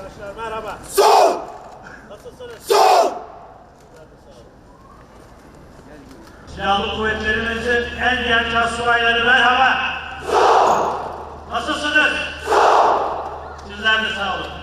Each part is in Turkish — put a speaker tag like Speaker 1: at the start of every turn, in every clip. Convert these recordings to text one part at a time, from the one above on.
Speaker 1: arkadaşlar merhaba.
Speaker 2: Sol!
Speaker 1: Nasılsınız?
Speaker 2: Sol!
Speaker 1: Silahlı kuvvetlerimizin en genç asubayları merhaba. Nasılsınız? Sizler de sağ olun.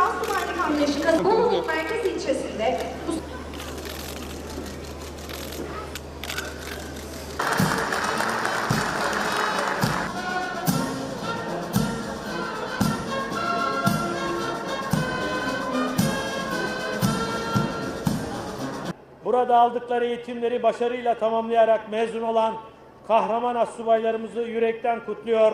Speaker 3: Askerlik Asubaylık Anlayışı Kazanlı Merkez ilçesinde bu
Speaker 1: Burada aldıkları eğitimleri başarıyla tamamlayarak mezun olan kahraman astsubaylarımızı yürekten kutluyor.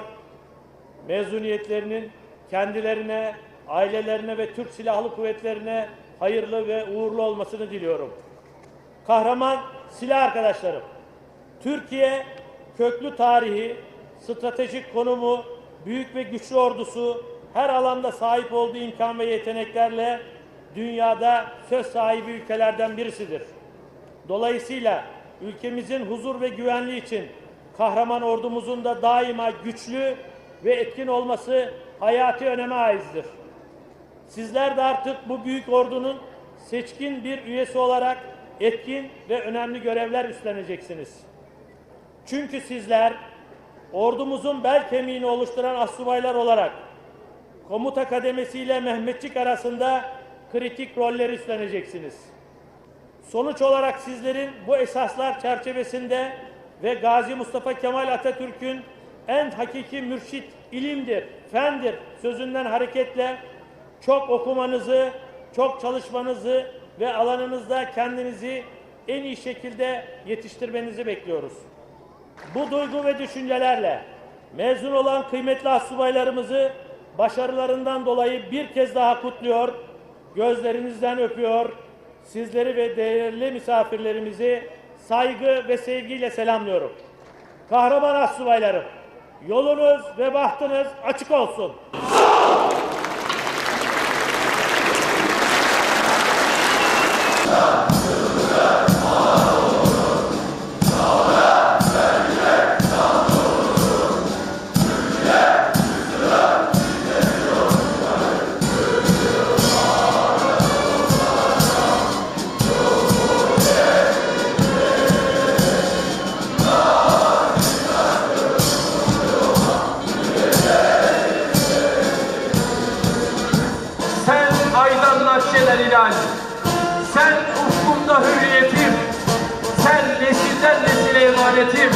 Speaker 1: Mezuniyetlerinin kendilerine, ailelerine ve Türk Silahlı Kuvvetlerine hayırlı ve uğurlu olmasını diliyorum. Kahraman silah arkadaşlarım. Türkiye köklü tarihi, stratejik konumu, büyük ve güçlü ordusu, her alanda sahip olduğu imkan ve yeteneklerle dünyada söz sahibi ülkelerden birisidir. Dolayısıyla ülkemizin huzur ve güvenliği için kahraman ordumuzun da daima güçlü ve etkin olması hayati öneme aizdir. Sizler de artık bu büyük ordunun seçkin bir üyesi olarak etkin ve önemli görevler üstleneceksiniz. Çünkü sizler ordumuzun bel kemiğini oluşturan astsubaylar olarak komuta kademesiyle Mehmetçik arasında kritik rolleri üstleneceksiniz. Sonuç olarak sizlerin bu esaslar çerçevesinde ve Gazi Mustafa Kemal Atatürk'ün en hakiki mürşit ilimdir, fendir sözünden hareketle çok okumanızı, çok çalışmanızı ve alanınızda kendinizi en iyi şekilde yetiştirmenizi bekliyoruz. Bu duygu ve düşüncelerle mezun olan kıymetli astsubaylarımızı başarılarından dolayı bir kez daha kutluyor, gözlerinizden öpüyor, sizleri ve değerli misafirlerimizi saygı ve sevgiyle selamlıyorum. Kahraman astsubaylarım, yolunuz ve bahtınız açık olsun.
Speaker 4: Nakşeler hilal, sen ufkumda hürriyetim, sen nesilden nesile emanetim.